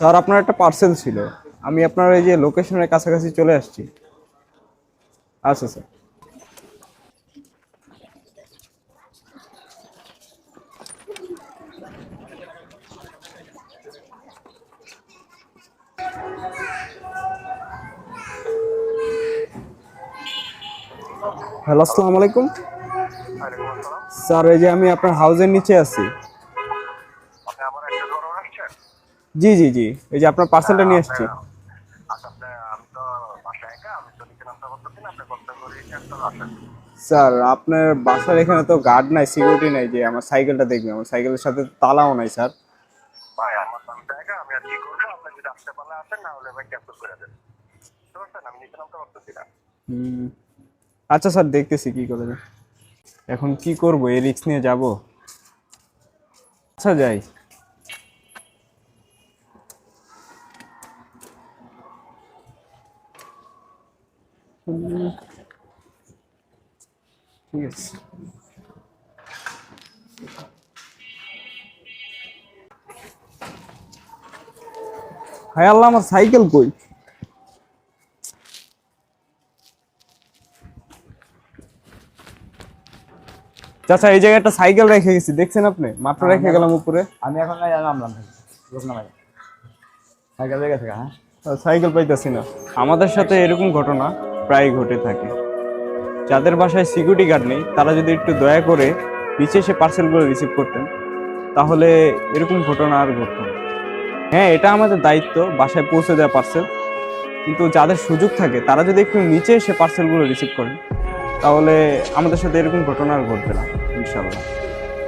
Sir, আপনার একটা parcel ছিল। আমি আপনার এই যে লোকেশনের কাছাকাছি চলে আসছি। আচ্ছা স্যার। হ্যালো, আসসালামু আলাইকুম। স্যার, এই যে আমি আপনার হাউজের নিচে আছি। জি জি জি। এই যে আপনার পার্সেলটা নিয়ে আসছি আচ্ছা, আসেন। স্যার আপনার বাসার এখানে তো গার্ড নাই সিকিউরিটি নাই যে আমার সাইকেলটা দেখবে আমার সাইকেলের সাথে তালাও নাই স্যার। আচ্ছা স্যার দেখতেছি কি করে। এখন কি করব? এই রিক্স নিয়ে যাব। আচ্ছা যাই। ঠিক আছে হায় আল্লাহ আমার সাইকেল কই? চাচা এই জায়গায় একটা সাইকেল রেখে গেছি দেখছেন আপনি? মাত্র রেখে গেলাম উপরে। আমি এখন নামলাম সাইকেল থেকে হ্যাঁ? সাইকেল পাইতাছি না। আমাদের সাথে এরকম ঘটনা। প্রায় ঘটে থাকে। যাদের বাসায় সিকিউরিটি গার্ড নেই, তারা যদি একটু দয়া করে নিচে এসে পার্সেলগুলো রিসিভ করতেন, তাহলে এরকম ঘটনা আর ঘটত হ্যাঁ এটা আমাদের দায়িত্ব, বাসায় পৌঁছে দেওয়া পার্সেল কিন্তু যাদের সুযোগ থাকে, তারা যদি একটু নিচে এসে পার্সেলগুলো রিসিভ করেন, তাহলে আমাদের সাথে এরকম ঘটনা আর ঘটবে না ইনশাল্লাহ